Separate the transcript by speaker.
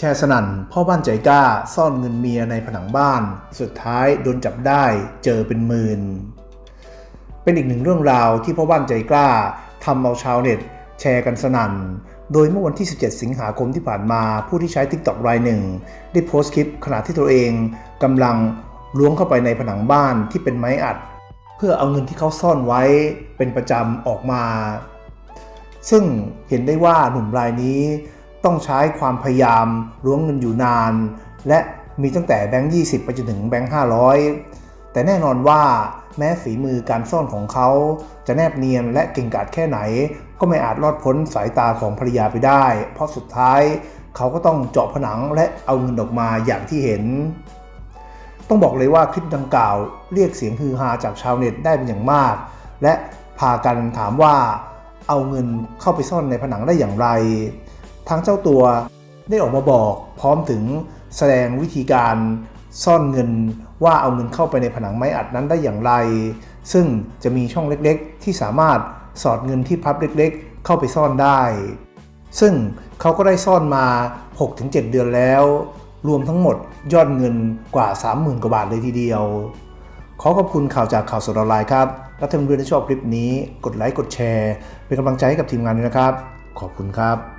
Speaker 1: แชร์สนั่น พ่อบ้านใจกล้าซ่อนเงินเมียในผนังบ้าน สุดท้ายโดนจับได้เจอเป็นหมื่น เป็นอีกหนึ่งเรื่องราวที่พ่อบ้านใจกล้าทำเอาชาวเน็ต แชร์กันสนั่น โดยเมื่อวันที่ 17 สิงหาคมที่ผ่านมาผู้ที่ใช้ TikTok รายหนึ่ง ได้โพสต์คลิปขณะที่ตัวเองกำลังล้วงเข้าไปในผนังบ้านที่เป็นไม้อัด เพื่อเอาเงินที่เขาซ่อนไว้เป็นประจำออกมา ซึ่งเห็นได้ว่าหนุ่มรายนี้ ต้องใช้ความพยายามล้วงเงินอยู่นาน และมีตั้งแต่แบงค์ 20 ไปจนถึงแบงค์ 500 แต่แน่นอนว่าแม้ฝีมือการซ่อนของเขา จะแนบเนียนและเก่งกาจแค่ไหน ก็ไม่อาจรอดพ้นสายตาของภรรยาไปได้ เพราะสุดท้ายเขาก็ต้องเจาะผนังและเอาเงินออกมาอย่างที่เห็น ต้องบอกเลยว่าคลิปดังกล่าว เรียกเสียงฮือฮาจากชาวเน็ตได้เป็นอย่างมาก และพากันถามว่าเอาเงินเข้าไปซ่อนในผนังได้อย่างไร ทางเจ้าตัวได้ออกมาบอกพร้อมถึงแสดงวิธีการซ่อนเงินว่าเอาเงินเข้าไปในผนังไม้อัดนั้นได้อย่างไร ซึ่งจะมีช่องเล็กๆ ที่สามารถสอดเงินที่พับเล็กๆ เข้าไปซ่อนได้ ซึ่งเขาก็ได้ซ่อนมา 6-7 เดือนแล้ว รวมทั้งหมดยอดเงินกว่า 30,000 กว่าบาทเลยทีเดียว ขอขอบคุณข่าวจากข่าวสดออนไลน์ครับและถ้าเพื่อนๆที่ชอบคลิปนี้ กดไลค์กดแชร์ เป็นกำลังใจให้กับทีมงานด้วยนะครับ ขอบคุณครับ